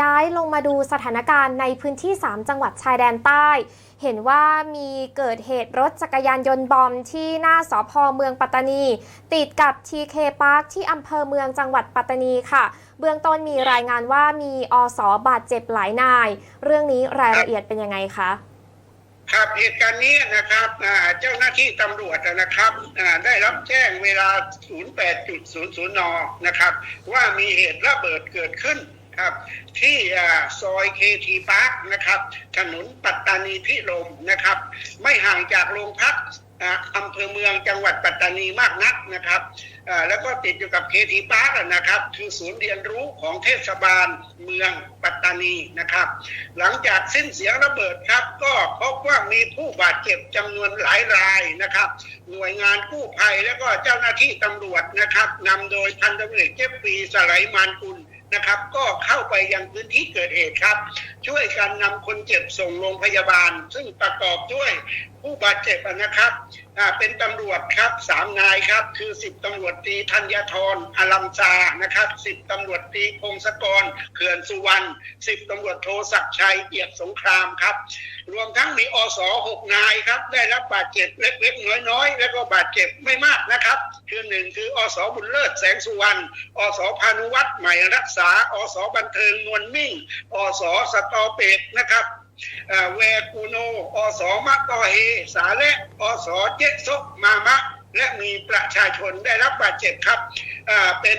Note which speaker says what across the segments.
Speaker 1: ย้ายลงมาดูสถานการณ์ในพื้นที่ 3 จังหวัดชายแดนใต้ เห็นว่ามีเกิดเหตุรถจักรยานยนต์บอมที่หน้าสพเมืองปัตตานี ติดกับ TK Park ที่อำเภอเมืองจังหวัดปัตตานีค่ะ เบื้องต้นมีรายงานว่ามีอสบาดเจ็บหลายนาย เรื่องนี้รายละเอียดเป็นยังไงคะ
Speaker 2: ครับเหตุการณ์นี้นะครับเจ้าหน้าที่ตำรวจนะครับได้รับแจ้งเวลา 08.00 น นะครับ ว่ามีเหตุระเบิดเกิดขึ้น ครับ ที่ซอยเคทีพาร์คนะครับ ถนนปัตตานีพิรมนะครับ ไม่ห่างจากโรงพักอำเภอเมืองจังหวัดปัตตานีมากนักนะครับ แล้วก็ติดอยู่กับเคทีพาร์คนะครับ คือศูนย์เรียนรู้ของเทศบาลเมืองปัตตานีนะครับ หลังจากสิ้นเสียงระเบิดครับ ก็พบว่ามีผู้บาดเจ็บจำนวนหลายรายนะครับ หน่วยงานกู้ภัยแล้วก็เจ้าหน้าที่ตำรวจนะครับนำโดยพันตำรวจเจฟฟีสไลมานกุล นะครับ ก็เข้าไปยังพื้นที่เกิดเหตุครับ ช่วยกันนำคนเจ็บส่งโรงพยาบาล ซึ่งประกอบด้วย ผู้บาดเจ็บนะครับเป็นตำรวจครับสามนายครับ คือสิบตำรวจตีธัญทรอลัมซานะครับสิบตำรวจตีพงศกรเขื่อนสุวรรณสิบตำรวจโทศักชัยเอียดสงครามครับ รวมทั้งมีอสหกนายครับ ได้รับบาดเจ็บเล็กๆน้อยๆ แล้วก็บาดเจ็บไม่มากนะครับ คือหนึ่งคืออสบุญเลิศแสงสุวรรณอสพานุวัฒน์ใหม่รักษาอสบันเทิงนวลมิ่งอสสตอเปกนะครับ เวกูโนอสมะกอเฮสาและอสเจซกมามะ และมีประชาชนได้รับบาดเจ็บครับเป็น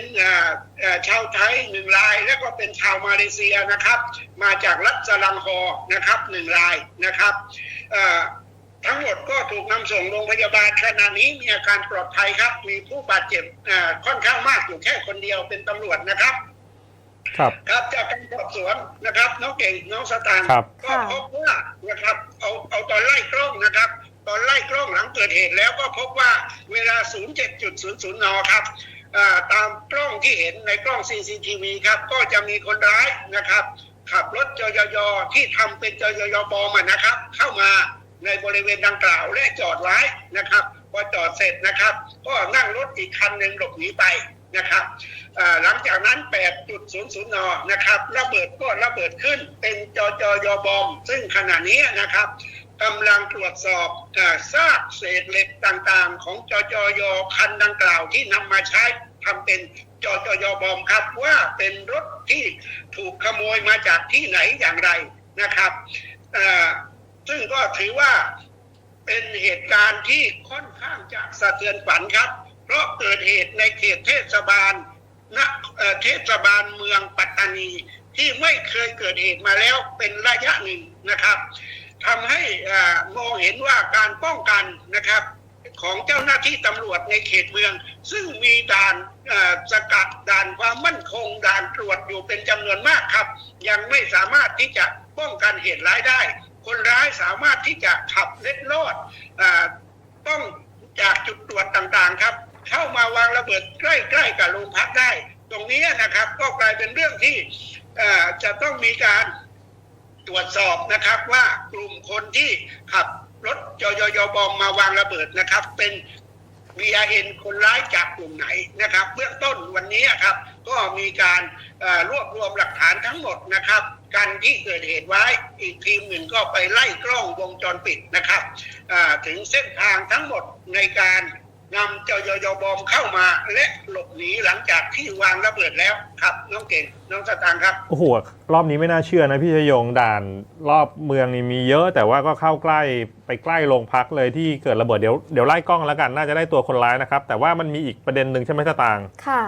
Speaker 2: ชาวไทยหนึ่งราย และก็เป็นชาวมาเลเซียนะครับ มาจากรัฐสลังฮอนะครับหนึ่งรายนะครับทั้งหมดก็ถูกนำส่งโรงพยาบาลขณะนี้มีอาการปลอดภัยครับ มีผู้บาดเจ็บค่อนข้างมากอยู่แค่คนเดียวเป็นตำรวจนะครับ
Speaker 3: ครับ
Speaker 2: ครับจากการสอบสวนนะครับน้องเก่งน้องสตางค์
Speaker 3: ครับ
Speaker 2: ก็พบว่านะครับเอาเอาตอนไล่กล้องนะครับ ตอนไล่กล้องหลังเกิดเหตุแล้วก็พบว่าเวลา 07.00นครับอ่าตามกล้องที่เห็นในกล้อง CCTV ครับก็จะมีคนร้ายนะครับ ขับรถจยยที่ทำเป็นจยยปลอมอะนะครับ เข้ามาในบริเวณดังกล่าวและจอดไว้นะครับ พอจอดเสร็จนะครับ ก็นั่งรถอีกคันหนึ่งหลบหนีไป นะครับหลังจากนั้น 8.00 น นะครับระเบิดก็ระเบิดขึ้นเป็นจจยบอม ซึ่งขณะนี้นะครับกำลังตรวจสอบซากเศษเหล็กต่างๆ ของจจยคันดังกล่าวที่นำมาใช้ทำเป็นจจยบอมครับว่าเป็นรถที่ถูกขโมยมาจากที่ไหนอย่างไรนะครับซึ่งก็ถือว่าเป็นเหตุการณ์ที่ค่อนข้างจะสะเทือนฝันครับ เพราะเกิดเหตุในเขตเทศบาลณเอ่อเทศบาลเมืองปัตตานี ที่ไม่เคยเกิดเหตุมาแล้วเป็นระยะหนึ่งนะครับทำให้มองเห็นว่าการป้องกันนะครับของเจ้าหน้าที่ตำรวจในเขตเมือง ซึ่งมีด่านสกัดด่านความมั่นคงด่านตรวจอยู่เป็นจำนวนมากครับ ยังไม่สามารถที่จะป้องกันเหตุร้ายได้ คนร้ายสามารถที่จะขับเล็ดลอดอต้องจากจุดตรวจต่างๆครับ เข้ามาวางระเบิดใกล้ๆกับโรงพักได้ ตรงนี้นะครับ ก็กลายเป็นเรื่องที่จะต้องมีการตรวจสอบนะครับว่ากลุ่มคนที่ขับรถจยยบอมมาวางระเบิดนะครับ เป็น VRN คนร้ายจากกลุ่มไหนนะครับ เบื้องต้นวันนี้ครับ ก็มีการรวบรวมหลักฐานทั้งหมดนะครับกันที่เกิดเหตุไว้อีกทีมหนึ่งก็ไปไล่กล้องวงจรปิดนะครับถึงเส้นทางทั้งหมดในการ นำจยยบอมเข้ามา และหลบหนีหลังจากที่วางระเบิดแล้วครับ น้องเก่งน้องสตางค์ครับ
Speaker 3: โอ้โหรอบนี้ไม่น่าเชื่อนะพี่ชยงด่านรอบเมืองนี่มีเยอะ แต่ว่าก็เข้าใกล้ไปใกล้โรงพักเลยที่เกิดระเบิดเดี๋ยวเดี๋ยวไล่กล้องแล้วกันน่าจะได้ตัวคนร้ายนะครับ แต่ว่ามันมีอีกประเด็นหนึ่งใช่ไหมสตางค์
Speaker 1: ค่ะ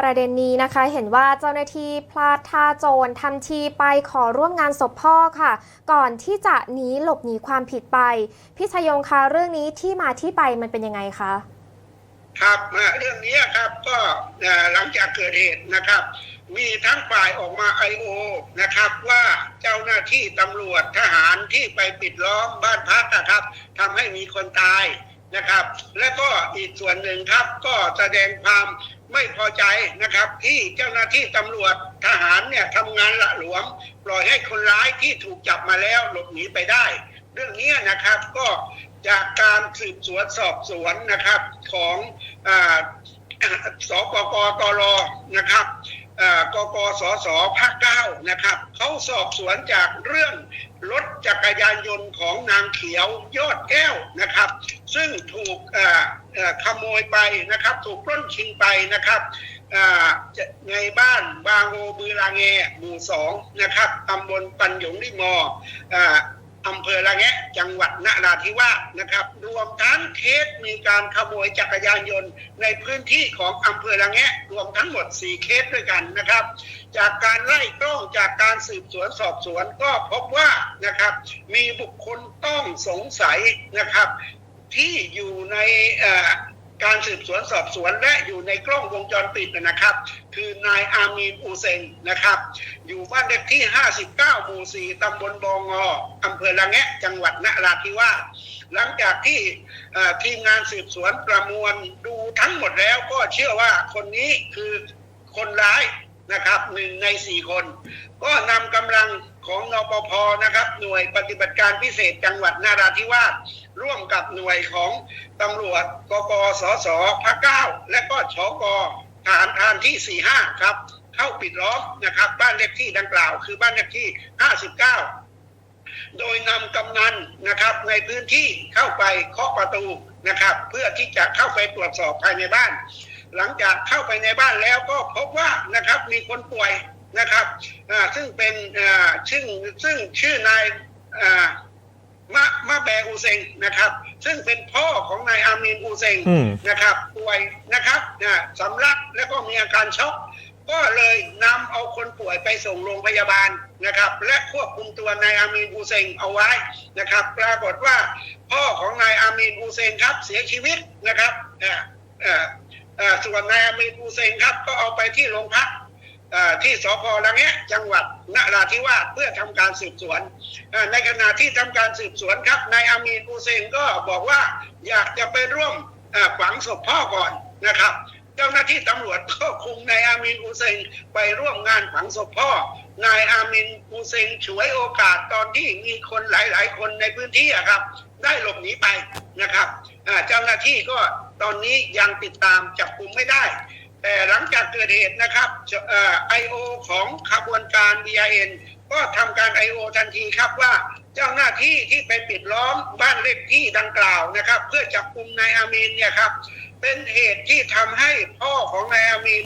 Speaker 1: ประเด็นนี้นะคะเห็นว่าเจ้าหน้าที่พลาดท่าโจรทำทีไปขอร่วมงานศพพ่อค่ะ ก่อนที่จะหนีหลบหนีความผิดไป พี่ชยงคะเรื่องนี้ที่มาที่ไปมันเป็นยังไงคะ
Speaker 2: ครับเรื่องนี้ครับก็หลังจากเกิดเหตุนะครับ มีทั้งฝ่ายออกมาไอโอนะครับว่าเจ้าหน้าที่ตำรวจทหารที่ไปปิดล้อมบ้านพักนะครับทำให้มีคนตาย นะครับ และก็อีกส่วนหนึ่งครับก็แสดงความไม่พอใจนะครับ ที่เจ้าหน้าที่ตำรวจทหารเนี่ยทำงานละหลวม ปล่อยให้คนร้ายที่ถูกจับมาแล้วหลบหนีไปได้ เรื่องนี้นะครับก็จากการสืบสวนสอบสวนนะครับของอสปกตรนะครับกกสสภาคเก้านะครับเขาสอบสวนจากเรื่อง รถจักรยานยนต์ของนางเขียวยอดแก้วนะครับ ซึ่งถูกขโมยไปนะครับ ถูกปล้นชิงไปนะครับในบ้านบางโอบือลาเงหมู่สองนะครับตำบลปันหยงลิมอ อำเภอละแงะจังหวัดนราธิวาสนะครับ รวมทั้งเคสมีการขโมยจักรยานยนต์ในพื้นที่ของอำเภอละแงะ รวมทั้งหมด 4 เคสด้วยกันนะครับ จากการไล่กล้องจากการสืบสวนสอบสวนก็พบว่านะครับมีบุคคลต้องสงสัยนะครับ ที่อยู่ใน การสืบสวนสอบสวนและอยู่ในกล้องวงจรปิดนะครับ คือนายอามีนอูเซงนะครับ อยู่บ้านเลขที่ 59หมู่4ตำบลบองออำเภอละแงะ จังหวัดนราธิวาสหลังจากที่ทีมงานสืบสวนประมวลดูทั้งหมดแล้วก็เชื่อว่าคนนี้คือคนร้ายนะครับหนึ่งในสี่คน ก็นำกำลังของนปพนะครับ หน่วยปฏิบัติการพิเศษจังหวัดนาราธิวาส ร่วมกับหน่วยของตำรวจกกสสภาคเก้าและก็ชกฐานทานที่ 45 ครับ เข้าปิดล้อมนะครับ บ้านเลขที่ดังกล่าว คือบ้านเลขที่ 59 โดยนำกำนันนะครับในพื้นที่เข้าไปเคาะประตูนะครับ เพื่อที่จะเข้าไปตรวจสอบภายในบ้าน หลังจากเข้าไปในบ้านแล้วก็พบว่านะครับมีคนป่วยนะครับซึ่งเป็นซึ่งซึ่งชื่อนายอ่า มะมะแบอูเซงนะครับ ซึ่งเป็นพ่อของนายอามีนอูเซง
Speaker 3: อืม
Speaker 2: นะครับป่วยนะครับนะสำลักแล้วก็มีอาการช็อกก็เลยนำเอาคนป่วยไปส่งโรงพยาบาลนะครับ และควบคุมตัวนายอามีนอูเซงเอาไว้นะครับ ปรากฏว่าพ่อของนายอามีนอูเซงครับเสียชีวิตนะครับเอ่อเอ่อเอ่อส่วนนายอามีนอูเซงครับก็เอาไปที่โรงพักเอ่อ ที่สพละแงะจังหวัดนราธิวาสเพื่อทำการสืบสวน ในขณะที่ทำการสืบสวนครับนายอามีนอูเซงก็บอกว่าอยากจะไปร่วมฝังศพพ่อก่อนนะครับ เจ้าหน้าที่ตำรวจก็คุมนายอามินอูเซงไปร่วมงานฝังศพพ่อนายอามินอูเซงฉวยโอกาสตอนที่มีคนหลาย ๆ คนในพื้นที่ครับ ได้หลบหนีไปนะครับเจ้าหน้าที่ก็ตอนนี้ยังติดตามจับกลุ่มไม่ได้ แต่หลังจากเกิดเหตุนะครับไอโอของขบวนการ BIN ก็ทำการ I.O. ทันทีครับว่าเจ้าหน้าที่ที่ไปปิดล้อมบ้านเลขที่ดังกล่าวนะครับ เพื่อจับกลุ่มนายอามีนเนี่ยครับเป็นเหตุที่ทำให้พ่อของนายอามีน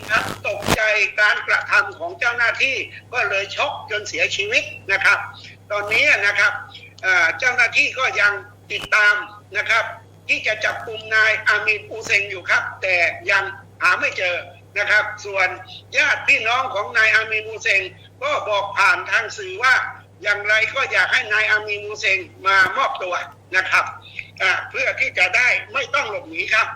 Speaker 2: ตกใจการกระทำของเจ้าหน้าที่ก็เลยช็อกจนเสียชีวิตนะครับ ตอนนี้นะครับเอ่อเจ้าหน้าที่ก็ยังติดตามนะครับ ที่จะจับกลุ่มนายอามีนอูเซงอยู่ครับ แต่ยัง หาไม่เจอนะครับ ส่วนญาติพี่น้องของนายอามีนอูเซงก็บอกผ่านทางสื่อว่า อย่างไรก็อยากให้นายอามีนอูเซงมามอบตัวนะครับเพื่อที่จะได้ไม่ต้องหลบหนีครับ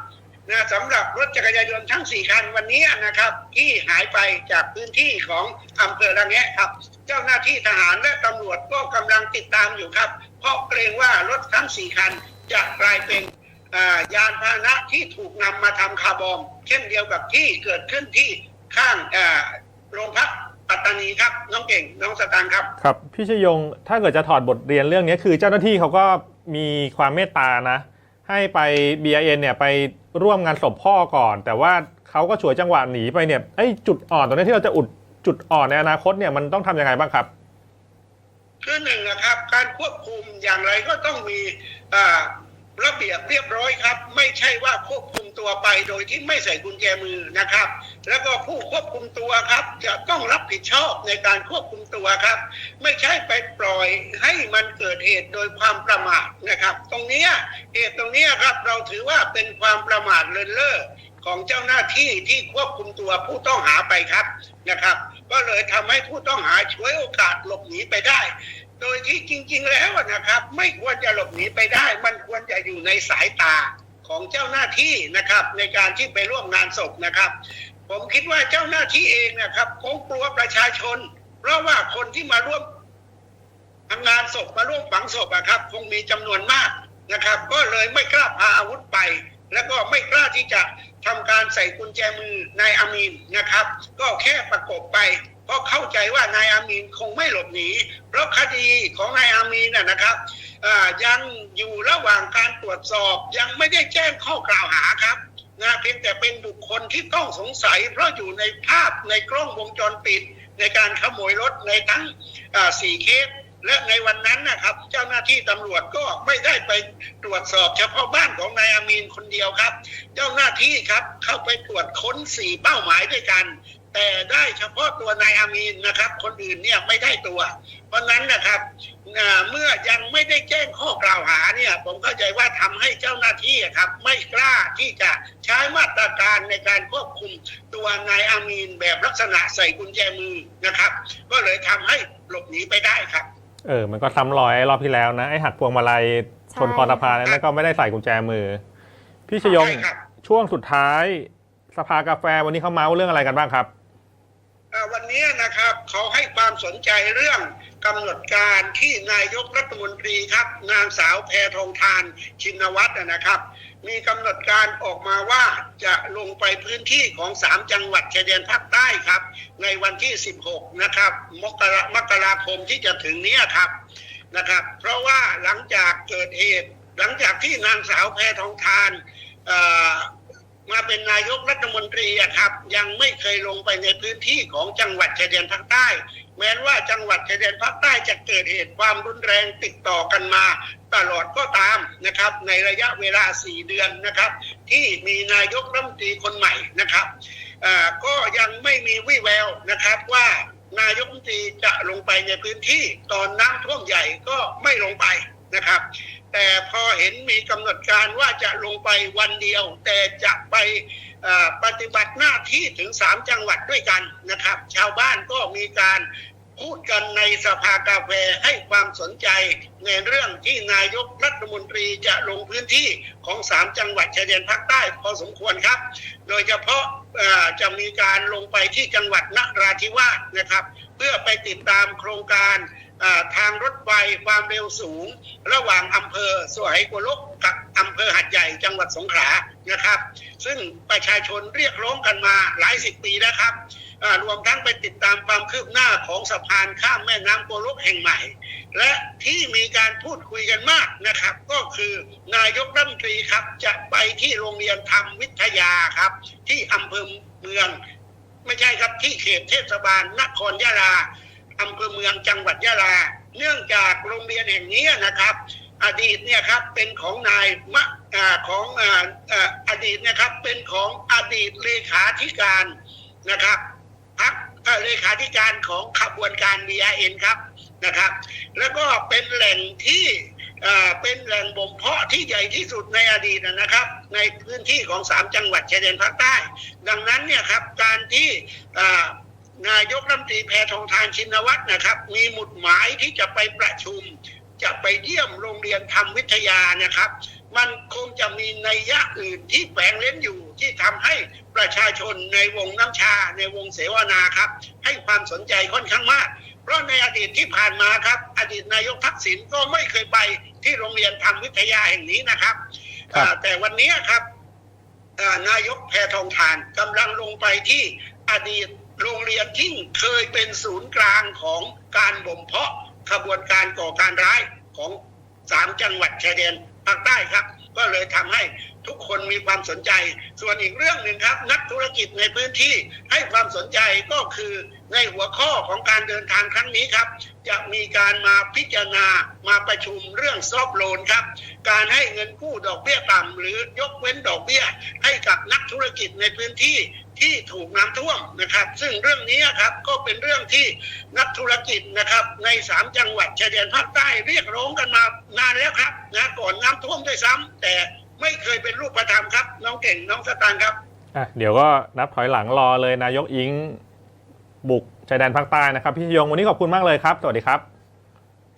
Speaker 2: นะสำหรับรถจักรยานยนต์ทั้ง 4 คันวันนี้นะครับ ที่หายไปจากพื้นที่ของอำเภอละแงะครับ เจ้าหน้าที่ทหารและตำรวจก็กำลังติดตามอยู่ครับ เพราะเกรงว่ารถทั้ง 4 คันจะกลายเป็น ยานพาหนะที่ถูกนำมาทำคาร์บอม เช่นเดียวกับที่เกิดขึ้นที่ข้างอ่าโรงพักปัตตานีครับ น้องเก่งน้องสตางค์ครับ
Speaker 3: ครับพี่ชยงถ้าเกิดจะถอดบทเรียนเรื่องนี้คือเจ้าหน้าที่เขาก็มีความเมตตานะ ให้ไป BIN เนี่ยไปร่วมงานศพพ่อก่อน แต่ว่าเขาก็ฉวยจังหวะหนีไปเนี่ยไอ้จุดอ่อนตรงนี้ที่เราจะอุดจุดอ่อนในอนาคตเนี่ยมันต้องทำยังไงบ้างครับ
Speaker 2: คือหนึ่งนะครับ การควบคุมอย่างไรก็ต้องมีอ่า ระเบียบเรียบร้อยครับ ไม่ใช่ว่าควบคุมตัวไปโดยที่ไม่ใส่กุญแจมือนะครับ แล้วก็ผู้ควบคุมตัวครับ จะต้องรับผิดชอบในการควบคุมตัวครับ ไม่ใช่ไปปล่อยให้มันเกิดเหตุโดยความประมาทนะครับ ตรงนี้เหตุตรงนี้ครับเราถือว่าเป็นความประมาทเลินเล่อของเจ้าหน้าที่ที่ควบคุมตัวผู้ต้องหาไปครับนะครับ ก็เลยทำให้ผู้ต้องหาช่วยโอกาสหลบหนีไปได้ โดยที่จริง ๆ แล้วนะครับ ไม่ควรจะหลบหนีไปได้ มันควรจะอยู่ในสายตาของเจ้าหน้าที่นะครับ ในการที่ไปร่วมงานศพนะครับ ผมคิดว่าเจ้าหน้าที่เองนะครับคงกลัวประชาชน เพราะว่าคนที่มาร่วมทำงานศพมาร่วมฝังศพอะครับ คงมีจำนวนมากนะครับ ก็เลยไม่กล้าพาอาวุธไป แล้วก็ไม่กล้าที่จะทำการใส่กุญแจมือนายอามีนนะครับ ก็แค่ประกบไป เพราะเข้าใจว่านายอามีนคงไม่หลบหนี เพราะคดีของนายอามีนนะนะครับยังอยู่ระหว่างการตรวจสอบยังไม่ได้แจ้งข้อกล่าวหาครับนะเพียงแต่เป็นบุคคลที่ต้องสงสัย เพราะอยู่ในภาพในกล้องวงจรปิด ในการขโมยรถในทั้งสี่เคสและในวันนั้นนะครับ เจ้าหน้าที่ตำรวจก็ไม่ได้ไปตรวจสอบเฉพาะบ้านของนายอามีนคนเดียวครับ เจ้าหน้าที่ครับเข้าไปตรวจค้นสี่เป้าหมายด้วยกัน แต่ได้เฉพาะตัวนายอามีนนะครับ คนอื่นเนี่ยไม่ได้ตัว เพราะนั้นนะครับอ่าเมื่อยังไม่ได้แจ้งข้อกล่าวหาเนี่ย ผมเข้าใจว่าทำให้เจ้าหน้าที่ครับ ไม่กล้าที่จะใช้มาตรการในการควบคุมตัวนายอามีนแบบลักษณะใส่กุญแจมือนะครับ ก็เลยทำให้หลบหนีไปได้ครับ
Speaker 3: เออ มันก็ซ้ำรอยไอ้รอบที่แล้วนะไอ้หักพวงมาลัย
Speaker 1: ใช่
Speaker 3: ชนคอสะพานนั่นก็ไม่ได้ใส่กุญแจมือ พี่ชยง
Speaker 2: ใช่ครับ
Speaker 3: ช่วงสุดท้ายสภากาแฟวันนี้เขาเมาส์เรื่องอะไรกันบ้างครับ
Speaker 2: เอ่อ วันนี้นะครับเขาให้ความสนใจเรื่องกำหนดการที่นายกรัฐมนตรีครับนางสาวแพทองทานชินวัตรนะครับ มีกำหนดการออกมาว่าจะลงไปพื้นที่ของสามจังหวัดชายแดนภาคใต้ครับ ในวันที่ 16 นะครับ มกรามกราคมที่จะถึงนี้ครับนะครับ เพราะว่าหลังจากเกิดเหตุ หลังจากที่นางสาวแพทองทานอ มาเป็นนายกรัฐมนตรีอะครับ ยังไม่เคยลงไปในพื้นที่ของจังหวัดชายแดนภาคใต้ แม้ว่าจังหวัดชายแดนภาคใต้จะเกิดเหตุความรุนแรงติดต่อกันมาตลอดก็ตามนะครับ ในระยะเวลา 4 เดือนนะครับ ที่มีนายกรัฐมนตรีคนใหม่นะครับก็ยังไม่มีวี่แววนะครับว่านายกรัฐมนตรีจะลงไปในพื้นที่ตอนน้ำท่วมใหญ่ก็ไม่ลงไปนะครับ แต่พอเห็นมีกำหนดการว่าจะลงไปวันเดียว แต่จะไปปฏิบัติหน้าที่ถึงสามจังหวัดด้วยกันนะครับ ชาวบ้านก็มีการพูดกันในสภากาแฟให้ความสนใจในเรื่องที่นายกรัฐมนตรีจะลงพื้นที่ของสามจังหวัดชายแดนภาคใต้พอสมควรครับ โดยเฉพาะจะมีการลงไปที่จังหวัดนราธิวาสนะครับ เพื่อไปติดตามโครงการ ทางรถไฟความเร็วสูง ระหว่างอำเภอสวยกุลกกับอำเภอหัดใหญ่จังหวัดสงขลานะครับ ซึ่งประชาชนเรียกร้องกันมาหลายสิบปีแล้วครับรวมทั้งไปติดตามความคืบหน้าของสะพานข้ามแม่น้ำโกลกแห่งใหม่ และที่มีการพูดคุยกันมากนะครับ ก็คือนายกรัฐมนตรีครับจะไปที่โรงเรียนธรรมวิทยาครับ ที่อำเภอเมือง ไม่ใช่ครับที่เขตเทศบาลนครยะลา อำเภอเมืองจังหวัดยะลา เนื่องจากโรงเรียนแห่งนี้นะครับ อดีตเนี่ยครับเป็นของนายมะของอดีตนี่ยครับเป็นของอดีตเลขาธิการนะครับพักเลขาธิการของขบวนการ BRN ครับนะครับ แล้วก็เป็นแหล่งที่เป็นแหล่งบ่มเพาะที่ใหญ่ที่สุดในอดีตนะครับ ในพื้นที่ของสามจังหวัดชายแดนภาคใต้ ดังนั้นเนี่ยครับการที่ นายกรัฐมนตรีแพทองทานชินวัตรนะครับ มีหมุดหมายที่จะไปประชุม จะไปเยี่ยมโรงเรียนธรรมวิทยานะครับ มันคงจะมีนัยยะอื่นที่แฝงเล่นอยู่ที่ทำให้ประชาชนในวงน้ำชา ในวงเสวนาครับ ให้ความสนใจค่อนข้างมาก เพราะในอดีตที่ผ่านมาครับ อดีตนายกทักษิณก็ไม่เคยไปที่โรงเรียนธรรมวิทยาแห่งนี้นะครับ
Speaker 3: ครับ
Speaker 2: อ่าแต่วันนี้ครับเอ่อนายกแพทองทานกำลังลงไปที่อดีต โรงเรียนที่เคยเป็นศูนย์กลางของการบ่มเพาะขบวนการก่อการร้ายของสามจังหวัดชายแดนภาคใต้ครับ ก็เลยทำให้ ทุกคนมีความสนใจ ส่วนอีกเรื่องหนึ่งครับ นักธุรกิจในพื้นที่ให้ความสนใจก็คือในหัวข้อของการเดินทางครั้งนี้ครับ จะมีการมาพิจารณามาประชุมเรื่องซอฟโลนครับ การให้เงินกู้ดอกเบี้ยต่ำหรือยกเว้นดอกเบี้ย ให้กับนักธุรกิจในพื้นที่ที่ถูกน้ำท่วมนะครับ ซึ่งเรื่องนี้ครับก็เป็นเรื่องที่นักธุรกิจนะครับ ในสามจังหวัดชายแดนภาคใต้เรียกร้องกันมานานแล้วครับนะก่อนน้ำท่วมด้วยซ้ำแต่ ไม่เคยเป็นรูปธรรมครับ น้องเก่งน้องสตางค์ครับ
Speaker 3: อะเดี๋ยวก็นับถอยหลังรอเลยนายกอิงบุกชายแดนภาคใต้นะครับ พี่ชยงวันนี้ขอบคุณมากเลยครับ สวัสดีครับ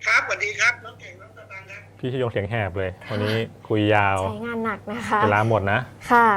Speaker 2: ครับสวัสดีครับน้องเก่งน้องสตางค์ครับ
Speaker 3: พี่ชยงเสียงแหบเลย วันนี้คุยยาว
Speaker 1: ใช้งานหนักนะคะ
Speaker 3: เวลาหมดนะ
Speaker 1: ค่ะ